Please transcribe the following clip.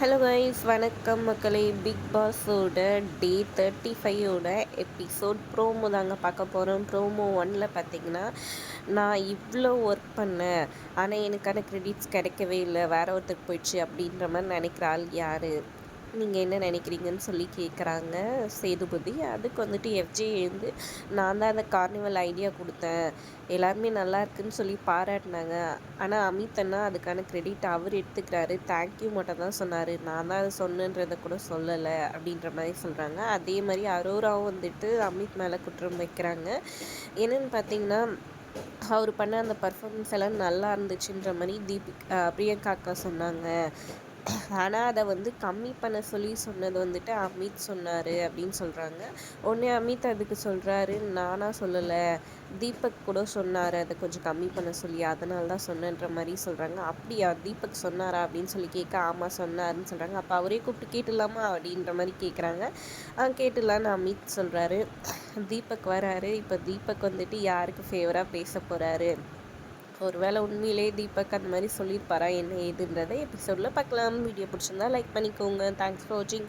Hello guys வணக்கம் மக்களே. Big பாஸோட டே தேர்ட்டி ஃபைவோட எபிசோட் ப்ரோமோ தாங்க பார்க்க போகிறோம் ப்ரோமோ ஒனில் பார்த்தீங்கன்னா நான் இவ்வளோ ஒர்க் பண்ணேன். ஆனால் எனக்கான க்ரெடிட்ஸ் கிடைக்கவே இல்லை. வேற ஒருத்தருக்கு போயிடுச்சு அப்படின்ற மாதிரி நினைக்கிற ஆள் யார்? நீங்கள் என்ன நினைக்கிறீங்கன்னு சொல்லி கேட்குறாங்க சேதுபதி அதுக்கு வந்துட்டு எஃப்ஜே எழுந்து நான் தான் அந்த கார்னிவல் ஐடியா கொடுத்தேன். எல்லாருமே நல்லா இருக்குன்னு சொல்லி பாராட்டினாங்க. ஆனால் அமித் அண்ணா அதுக்கான க்ரெடிட் அவர் எடுத்துக்கிறாரு. தேங்க்யூ மட்டும் தான் சொன்னார். நான் தான் அதை சொன்னன்றதை கூட சொல்லலை அப்படின்ற மாதிரி சொல்கிறாங்க அதே மாதிரி அரோராவும் வந்துட்டு அமித் மேலே குற்றம் வைக்கிறாங்க. என்னென்னு பார்த்தீங்கன்னா அவர் பண்ண அந்த பர்ஃபார்மன்ஸ் எல்லாம் நல்லா இருந்துச்சுன்ற மாதிரி தீபிக் பிரியங்கா அக்கா சொன்னாங்க. ஆனால் அதை வந்து கம்மி பண்ண சொல்லி சொன்னது வந்துட்டு அமித் சொன்னார் அப்படின்னு சொல்கிறாங்க உடனே அமித் அதுக்கு சொல்கிறாரு நானாக சொல்லலை. தீபக் கூட சொன்னார் அதை கொஞ்சம் கம்மி பண்ண சொல்லி. அதனால தான் சொன்னன்ற மாதிரி சொல்கிறாங்க அப்படியா? தீபக் சொன்னாரா? அப்படின்னு சொல்லி கேட்க ஆமாம் சொன்னாருன்னு சொல்கிறாங்க அப்போ அவரே கூப்பிட்டு கேட்டுலாமா அப்படின்ற மாதிரி கேட்குறாங்க கேட்டுலான்னு அமித் சொல்கிறாரு தீபக் வராரு. இப்போ தீபக் வந்துட்டு யாருக்கு ஃபேவராக பேச போகிறாரு ஒரு வேளை உண்மையிலே தீபக் அந்த மாதிரி சொல்லியிருப்பாரா என்ன ஏதுன்றதை எபிசோடில் பார்க்கலாம். வீடியோ பிடிச்சிருந்தா லைக் பண்ணிக்கோங்க. தேங்க்ஸ் ஃபார் வாட்சிங்